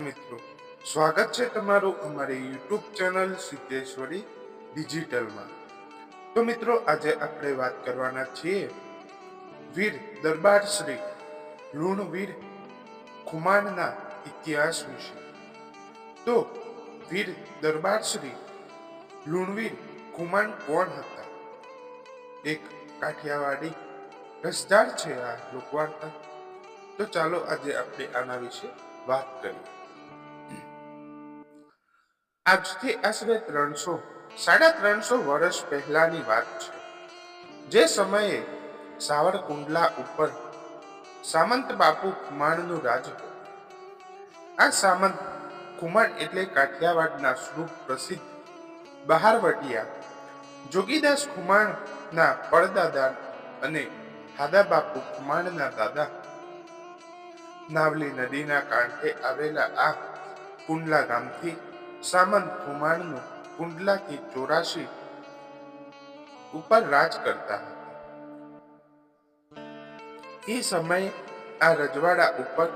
મિત્રો, સ્વાગત છે તમારું અમારી યુટ્યુબ ચેનલ સિદ્ધેશ્વરી ડિજિટલમાં. તો મિત્રો, આજે આપણે વાત કરવાના છીએ વીર દરબાર શ્રી લુણવીર ખુમાનના ઇતિહાસ વિશે. તો વીર દરબાર શ્રી લુણવીર ખુમાન કોણ હતા? એક કાઠિયાવાડી રસદાર છે આ લોકવાર્તા. તો ચાલો આજે આપણે આના વિશે વાત કરીએ. આજથી આશરે ત્રણસો, સાડા ત્રણસો વર્ષ પહેલાની વાત છે. જે સમયે સાવરકુંડલા ઉપર સામંત બાપુ કુમાણનું રાજ હતું. આ સામંત કુમાણ એટલે કાઠિયાવાડના સ્વરૂપ પ્રસિદ્ધ બહારવટિયા, જોગીદાસ કુમાણના પડદાદા અને હાદા બાપુ ખુમાણના દાદા. નાવલી નદીના કાંઠે આવેલા આ કુંડલા ગામથી સામંત ખુમાણનું કુંડલાથી ચોરાશી ઉપર રાજ કરતા હતા. એ સમયે આ રજવાડા ઉપર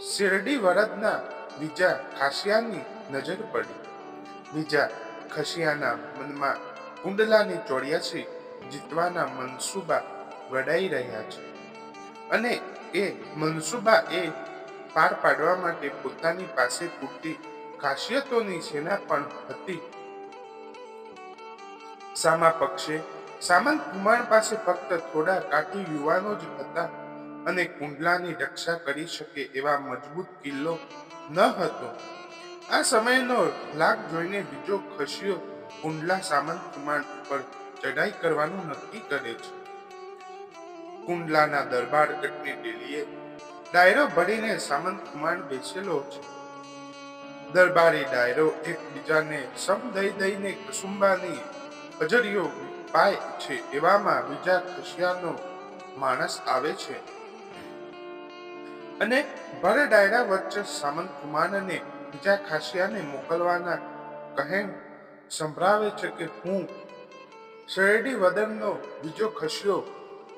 શિરડી વરદના બીજા ખાસિયાની નજર પડી. બીજા ખસિયાના મનમાં કુંડલાની ચોર્યાસી જીતવાના મનસુબા વડાઈ રહ્યા છે અને એ મનસુબા એ પાર પાડવા માટે પોતાની પાસે પૂરતી ખાસિયતોની સેના પણ હતી. સામા પક્ષે સામંત કુમાર પાસે ફક્ત થોડા કાઠી યુવાનો જ હતા અને કુંડલાની રક્ષા કરી શકે એવા મજબૂત કિલ્લો ન હતો. આ સમયનો લાગ જોઈને બીજો ખસ્યો કુંડલા સામંત કુમાર ઉપર ચડાઈ કરવાનું નક્કી કરે છે. કુંડલાના દરબાર ગઢની ડેલીએ ડાયરો ભરીને સામંત કુમાર બેસેલો છે. દરબારી ડાયરો એકબીજાને સમ દઈ દઈને કસુંબાની અજરીઓ પાય છે એવામાં બીજા ખુશિયાનો માણસ આવે છે. અને ભર ડાયરા વચ્ચે સામંત કુમારને બીજા ખાસિયાને મોકલવાના કહેણ સંભળાવે છે કે હું શેરડી વદનનો બીજો ખસ્યો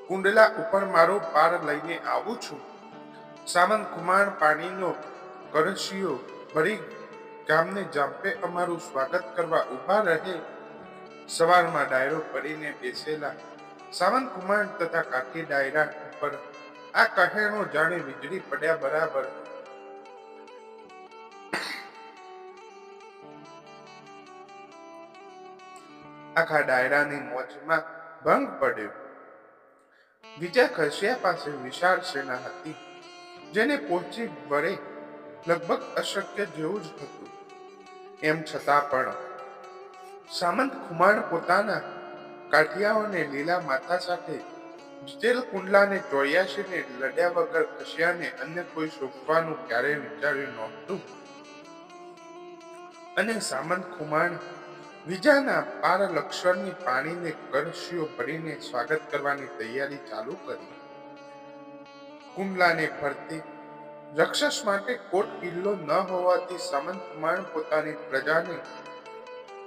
કુંડલા ઉપર મારો પાર લઈને આવું છું. સામંત કુમાર પાણીનો કરશીઓ ભરી ગામને જાંપે અમારું સ્વાગત કરવા ઊભા રહે. સવારમાં ડાયરો પડીને બેસેલા સાવંત કુમાર તથા કાકી ડાયરા ઉપર આ કહેણો જાણે વીજળી પડ્યા બરાબર. આખા ડાયરાની મોજમાં ભંગ પડ્યો. બીજા ખસિયા પાસે વિશાળ સેના હતી, જેને પહોંચી વળે લગભગ અશક્ય જેવું જ હતું એમ છતાં પણ, સામંત ખુમાણ પોતાના કાઠિયાઓને લીલા માથા સાથે જીતેલ કુંડલાને ચોર્યાસીને લડ્યા વગર ખસિયાને અન્ય કોઈ સોંપવાનું ક્યારેય વિચાર્યું નહોતું. અને સામંત ખુમાણ વિજાના પાર લક્ષણની પાણીને કરશીઓ ભરીને સ્વાગત કરવાની તૈયારી ચાલુ કરી. કુંડલાને ફરતી રક્ષસ માટે કોટ કિલ્લો ન હોવાથી સામંત માણ પોતાની પ્રજાને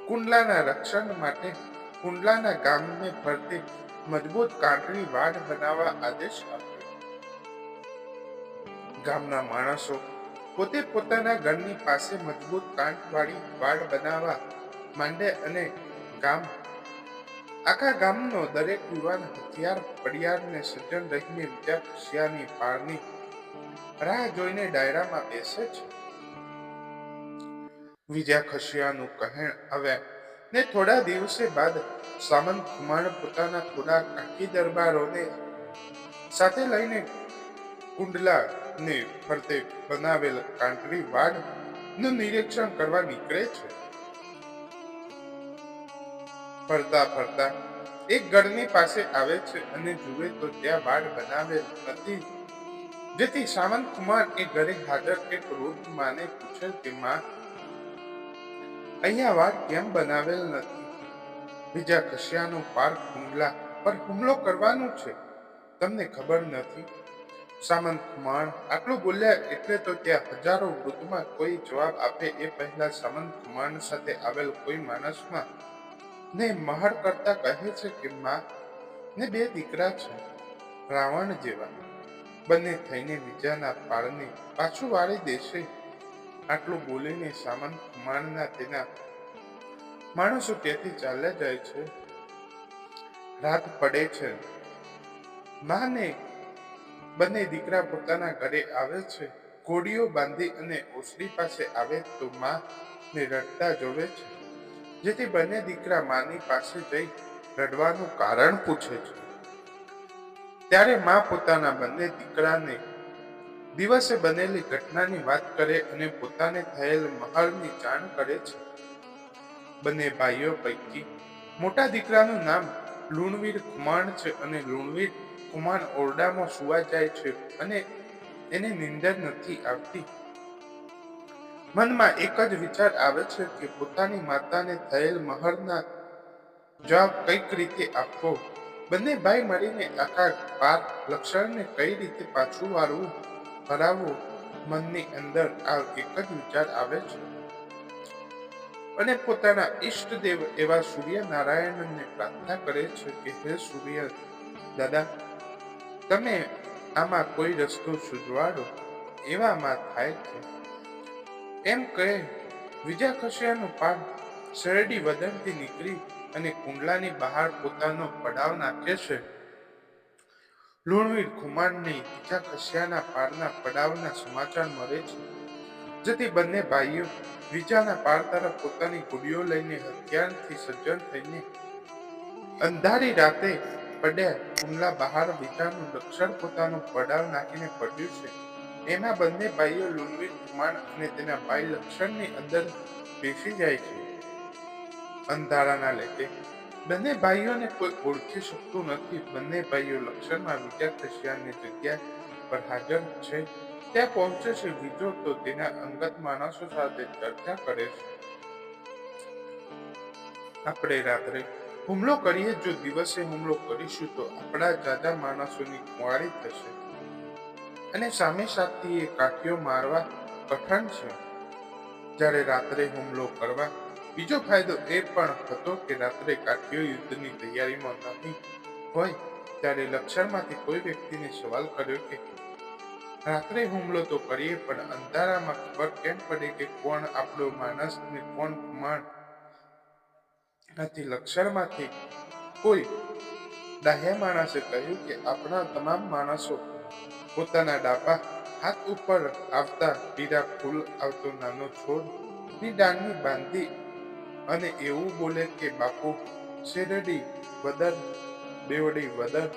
કુંડલાના રક્ષણ માટે કુંડલાના ગામને ફરતે મજબૂત કાંકરી વાડ બનાવવા આદેશ આપ્યો. ગામના માણસો પોતે પોતાના ઘરની પાસે મજબૂત કાંઠવાળી વાડ બનાવવા માંડે અને ગામ, આખા ગામનો દરેક યુવાન હથિયાર, પડિયારને સજ્જન રહીને બીજા ખુશિયાની પારની રાહ જોઈને ડાયરામાં બેસે છે. વિજયા ખસિયાનું કહેણ આવ્યા ને થોડા દિવસે બાદ સામંત કુમાર પોતાના થોડા કાકી દરબારોને સાથે લઈને કુંડલા ને ફરતે બનાવેલ કાંકરી વાડનું નિરીક્ષણ કરવા નીકળે છે. ફરતા ફરતા એક ગઢની પાસે આવે છે અને જુએ તો ત્યાં વાડ બનાવેલ નથી જેથી સાવંત કુમાર એ ઘરે હાજર એક વૃદ્ધ માને પૂછે કે, માં, અહીંયા વાડ કેમ બનાવેલ નથી? બીજા કશિયાનો પાર્ક હુમલા પર હુમલો કરવાનું છે? તમને ખબર નથી? સામંત કુમાર આટલું બોલ્યા એટલે તો ત્યાં હજારો વૃદ્ધમાં કોઈ જવાબ આપે એ પહેલા સામંત કુમાર સાથે આવેલ કોઈ માણસમાં ને મહાર કરતા કહે છે કે, માં, ને બે દીકરા છે, રાવણ જેવા. બંને થઈને બીજાના પાળને પાછું વાળી દેશે. આટલું બોલીને સામાન કુમારના તેના માણસો ત્યાંથી ચાલ્યા જાય છે? રાત પડે છે. માને બંને દીકરા પોતાના ઘરે આવે છે. ઘોડીઓ બાંધી અને ઓસડી પાસે આવે તો માં રડતા જોવે છે. જેથી બંને દીકરા માની પાસે જઈ રડવાનું કારણ પૂછે છે. ત્યારે મા પોતાના બંને દીકરાને દિવસે બનેલી ઘટનાની વાત કરે અને પોતાને થયેલ મહારની જાણ કરે છે. બંને ભાઈઓ પૈકી મોટા દીકરાનું નામ લુણવીર કુમાણ છે અને લુણવીર કુમાણ ઓરડામાં સુવા જાય છે અને એને નિંદર નથી આવતી. મનમાં એક જ વિચાર આવે છે કે પોતાની માતાને થયેલ મહરના જવાબ કંઈક રીતે આપવો. બંને ભાઈ મળીને આખા પાર લક્ષણને કઈ રીતે પાછું વાળવું હરાવવું મનની અંદર આ એક જ વિચાર આવે છે. અને પોતાના ઈષ્ટદેવ એવા સૂર્યનારાયણને પ્રાર્થના કરે છે કે, હે સૂર્ય, દાદા, તમે આમાં કોઈ રસ્તો સુજવાડો, એવામાં થાય છે. એમ કહે વિજા ખસિયાનું પાન શેરડી વદનથી નીકળી અને કુંડલાની બહાર પોતાનો પડાવ નાખે છે. લુણવીર ખુમાનની બીજા ખસિયાના પારના પડાવના સમાચાર મળે છે. જેથી બંને ભાઈઓ બીજાના પાર તરફ પોતાની ગુડીઓ લઈને હથિયારથી સજ્જન થઈને અંધારી રાતે પડ્યા કુંડલા બહાર બીજાનું રક્ષણ પોતાનો પડાવ નાખીને પડ્યું છે. એમાં બંને ભાઈઓ લુણવીર કુમાર અને તેના ભાઈ લક્ષણની અંદર બેસી જાય છે. અંધારાના લેકે બંને ભાઈઓને કોઈ ઓળખી શકતું નથી. બંને ભાઈઓ લક્ષણમાં બીજા કશિયાની જગ્યા પર હાજર છે. ત્યાં પહોંચે છે બીજો તો તેના અંગત માણસો સાથે ચર્ચા કરે છે. આપણે રાત્રે હુમલો કરીએ, જો દિવસે હુમલો કરીશું તો આપણા જાજા માણસોની કુંવારી થશે. અને સામે સાથી એ કાઠીઓ મારવા કઠણ છે. જ્યારે રાત્રે હુમલો કરવા બીજો ફાયદો એ પણ હતો કે રાત્રે કાઠીઓ યુદ્ધની તૈયારીમાં નથી હોય ત્યારે લક્ષણમાંથી કોઈ વ્યક્તિને સવાલ કર્યો કે, રાત્રે હુમલો તો કરીએ, પણ અંધારામાં ખબર કેમ પડે કે કોણ આપણો માણસ ને કોણ કુમાર આથી લક્ષણમાંથી કોઈ ડાહ્યા માણસે કહ્યું કે, આપણા તમામ માણસો પોતાના ડાબા હાથ ઉપર આવતા પીરા ફૂલ આવતો નાનો છોડની ડાંગની બાંધી અને એવું બોલે કે, બાપુ શેરડી વદન બેવડી વદન.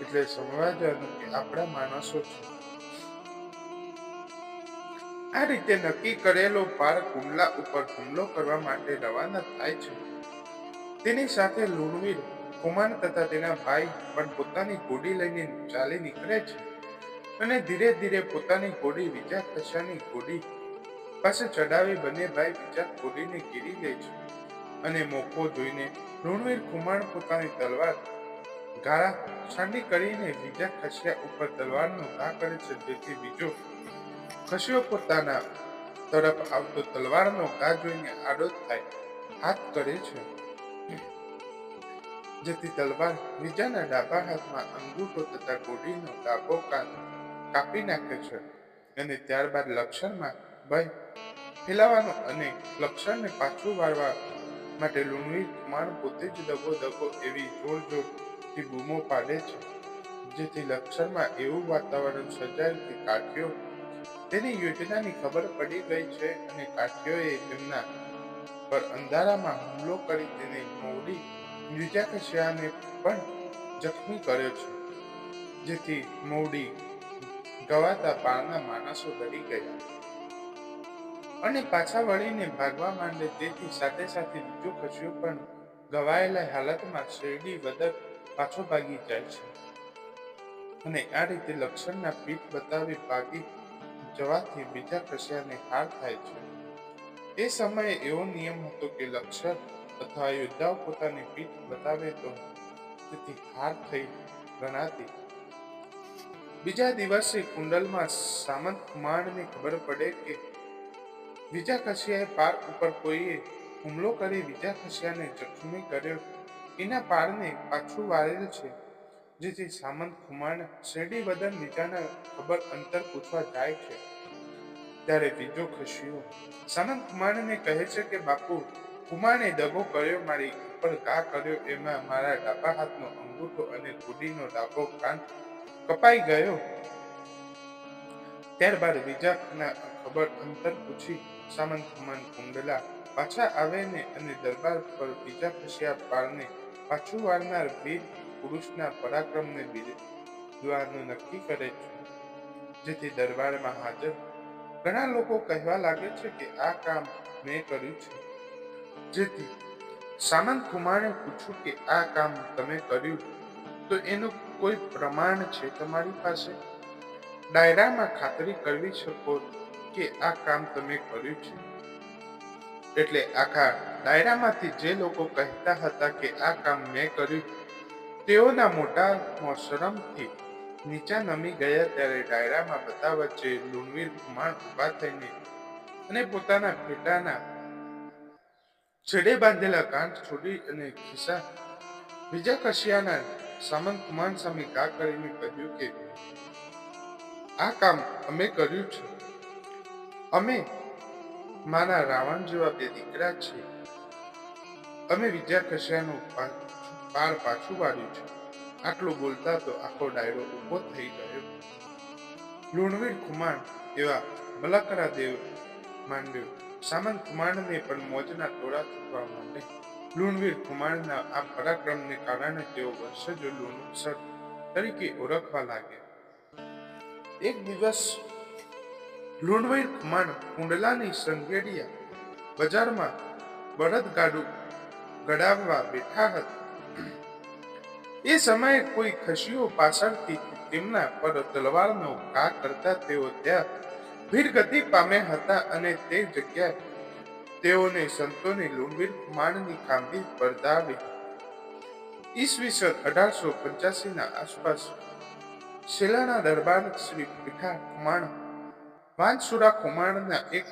એટલે સમજવાનું કે આપણા માણસો છે. આ રીતે નક્કી કરેલો પાર કુંડલા ઉપર હુમલો કરવા માટે રવાના થાય છે. તેની સાથે લુણવીર, કુમાર તથા તેના ભાઈ પણ પોતાની ઘોડી લઈને ચાલી નીકળે છે. અને ધીરે ધીરે પોતાની ઘોડી બીજા કશાની ઘોડી પાસે ચડાવી બંને ભાઈ બીજા ઘોડીને ગીરી લે છે અને મોકો જોઈને ઋણવીર કુમાર પોતાની તલવાર, ગાળા છાંડી કરીને બીજા ખસિયા ઉપર તલવારનો ઘા કરે છે. જેથી બીજો ખસિયો પોતાના તરફ આવતો તલવારનો ઘા જોઈને આડો થાય, હાથ કરે છે. જેથી તલવાર બીજાના ડાબા હાથમાં અંગૂઠો તથા ઘોડીનો ડાબો કાન કાપી નાખે છે અને ત્યારબાદ લક્ષણમાં ભય ફેલાવાનો અને લક્ષણને પાછું વાળવા માટે લુણવી માણ પોતે જ દગો દગો એવી જોર જોરથી બૂમો પાડે છે, જેથી લક્ષણમાં એવું વાતાવરણ સર્જાય કે કાઠીઓ તેની યોજનાની ખબર પડી ગઈ છે અને કાઠિયોએ તેમના પર અંધારામાં હુમલો કરી તેને મોડી શ્યાને પણ જખમી કર્યો છે, જેથી મોડી ગવાતા પાળના માણસો ડરી ગયા. અને પાછા વળીને ભાગવા માંડે તેથી સાથે સાથે બીજું કશું પણ ગવાયેલા હાલતમાં શેરડી વદક પાછો ભાગી જાય છે. અને આ રીતે લક્ષણના પીઠ બતાવી ભાગી જવાથી બીજા કશ્યાને હાર થાય છે. એ સમયે એવો નિયમ હતો કે લક્ષર અથવા યોદ્ધાઓ પોતાની પીઠ બતાવે તો તેથી હાર થઈ ગણાતી. બીજા દિવસે કુંડલમાં સામંત કુમારને ખબર પડે કે બીજા ખસિયાએ પાર ઉપર કોઈએ હુમલો કરી બીજા ખસિયાને જખમી કર્યો. એના પારને પાછું વાળેલ છે. જેથી સામંત, ખુમાણ, શેરડી વદન બીજાના ખબર અંતર પૂછવા જાય છે. ત્યારે બીજો ખસ્યો સામંત કુમારને કહે છે કે, બાપુ કુમારને દગો કર્યો, મારી ઉપર ઘા કર્યો, એમાં મારા ડાબા હાથનો અંગૂઠો અને કુડીનો ડાબો કાન કપાઈ ગયો. ત્યારબાદ બીજાના ખબર અંતર પૂછી સામંત કુંડલા પાછા આવે ને અને દરબાર પર બીજા ખસ્યા પારને પાછું વાળનાર વીર પુરુષના પરાક્રમને બિરદવાનું નક્કી કરે છે. જેથી દરબારમાં હાજર ઘણા લોકો કહેવા લાગે છે કે આ કામ મેં કર્યું છે. જેથી સામંત કુમારે પૂછ્યું કે આ કામ તમે કર્યું? તો એનું કોઈ પ્રમાણ છે તમારી પાસે? ડાયરામાં ખાતરી કરવી શકો કે આ કામ તમે કર્યું છે. એટલે આખા ડાયરામાંથી જે લોકો કહેતા હતા કે આ કામ મેં કર્યું, તેઓના મોટા શરમથી નીચા નમી ગયા ત્યારે ડાયરામાં બધા વચ્ચે લુણવીર કુમાર ઊભા થઈને અને પોતાના ફેટાના છેડે બાંધેલા કાંઠ છોડી અને ખિસ્સા બીજા કશિયાના સામંત કુમાર સામે કા કરીને કહ્યું કે, આ કામ અમે કર્યું છે. અમે માના રાવણ જેવા બે દીકરા છે અમે વિદ્યા કશિયાનું પાર પાછું વાળ્યું છે. આટલું બોલતા તો આખો ડાયરો ઊભો થઈ ગયો. લુણવીર કુમાર એવા બલાકરા દેવ માંડ્યો. સામંત કુમારને પણ મોજના ટોળા છૂટવા માંડે. લુણવીર કુમારના આ પરાક્રમને કારણે તેઓ વર્ષજો લુણસર તરીકે ઓળખવા લાગ્યા. એક દિવસ લુણવીર કુમાર કુંડલાની સંગેડિયા બજારમાં બળદગાડું ગડાવવા બેઠા હતા. એ સમયે કોઈ ખસીઓ પાછળથી તેમના પર તલવારનો ઘા કરતા તેઓ ત્યાં ભીડ પામ્યા હતા અને તે જગ્યાએ તેઓને સંતોને લુણવીર કુમાણની ખાંભી પરદાવી ઈસવીસન અઢારસો પંચ્યાસીના આસપાસ શિલાના દરબાર શ્રી પીઠા કુમાર વાંસુરા કુમારના એક,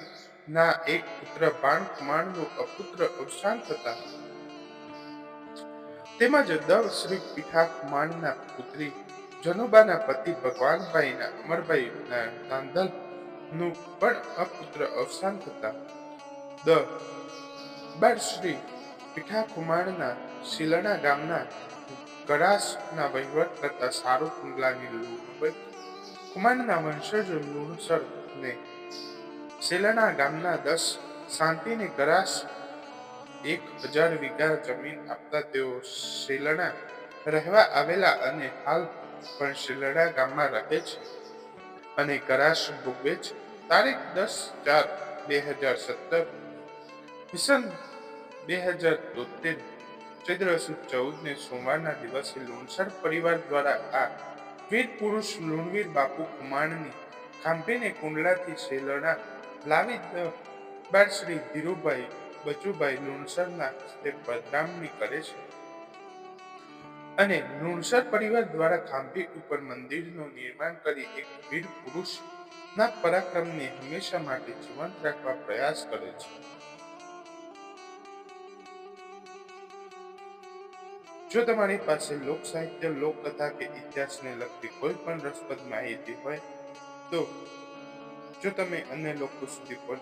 ના એક પુત્ર બાણ કુમારનું અપુત્ર અવસાન થતા. તેમજ દવ શ્રી પીઠા કુમારના પુત્રી જનુબાના પતિ ભગવાનભાઈના અમરભાઈના તાંદલનું પણ અપુત્ર અવસાન થતા. દ, બાળ શ્રી પીઠા કુમારના શિલણા ગામના કડાસના વહીવટ કરતા સારું કુંડલાની કુમારના વંશજો લુણસર ને શિલણા ગામના દસ શાંતિને ગરાસ એક હજાર વીઘા જમીન આપતા તેઓ શિલણા રહેવા આવેલા અને હાલ પણ શિલડા ગામમાં રહે છે અને કરાશ ભોગવે છે. તારીખ દસ ચાર બે હજાર સત્તર મિશન બે હજાર તોતેર સુદ ચૌદ ને સોમવારના દિવસે લુણસર પરિવાર દ્વારા આ વીર પુરુષ લુણવીર બાપુ કુમારની ખાંભીને કુંડલાથી શેલડા લાવી બાદ શ્રી ધીરુભાઈ, બચુભાઈ લુણસરના હસ્તે પધરામણી કરે છે. અને લુણસર પરિવાર દ્વારા ખાંભી ઉપર મંદિરનું નિર્માણ કરી એક વીર પુરુષ ના પરાક્રમને હંમેશા માટે જીવંત રાખવા પ્રયાસ કરે છે. જો તમારી પાસે લોક સાહિત્ય લોકકથા કે ઇતિહાસને લગતી કોઈ પણ રસપ્રદ માહિતી હોય તો જો તમે અન્ય લોકો સુધી